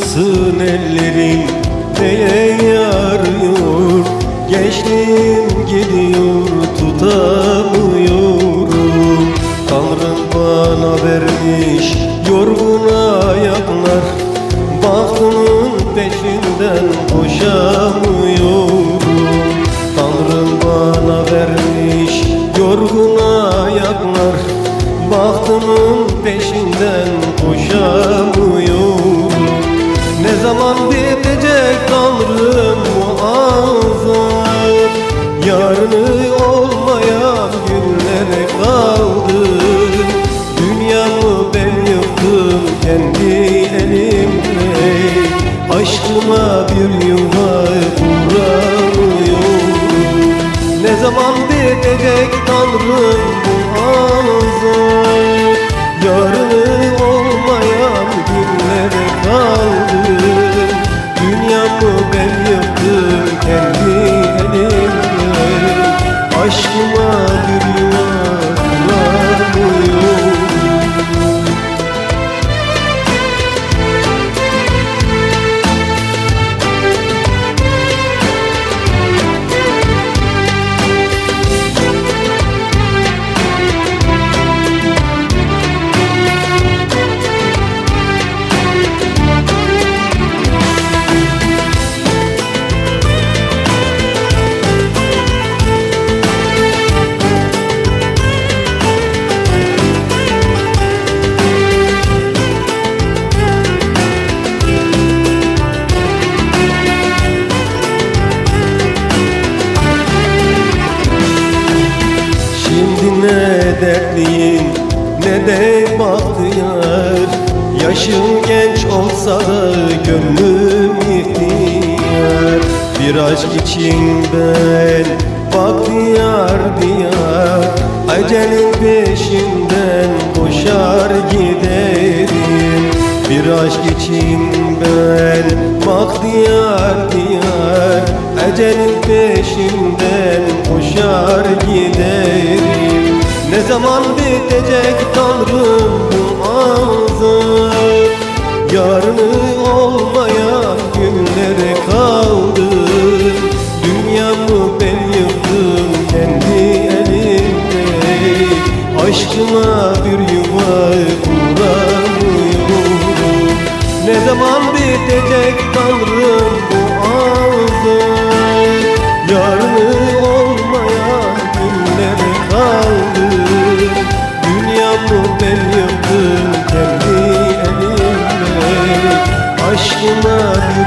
Kırılsın ellerin neye yarıyor? Gençliğim gidiyor tutamıyorum. Tanrım bana vermiş yorgun ayaklar. Bahtımın peşinden koşamıyorum. Tanrım bana vermiş yorgun ayaklar. Bahtımın peşinden koşamıyorum zaman bitecek Tanrım bu azap Yarını olmayan günlere kaldı. Dünyamı ben yıktım kendi elimle. Aşkıma bir yuva kuramıyorum Ne zaman bitecek Tanrım ben yıktım kendi elimle Aşkıma Yaşım genç olsa da gönlüm ihtiyar. Bir aşk için ben bahtiyar diyar Ecelin peşinden koşar giderim. Bir aşk için ben bahtiyar diyar Ecelin peşinden koşar giderim. Ne zaman bitecek Yarını olmayan günlere kaldı. Dünyamı ben yıktım kendi elimle Aşkıma bir yuva kuramıyorum Ne zaman bitecek Tanrım bu you love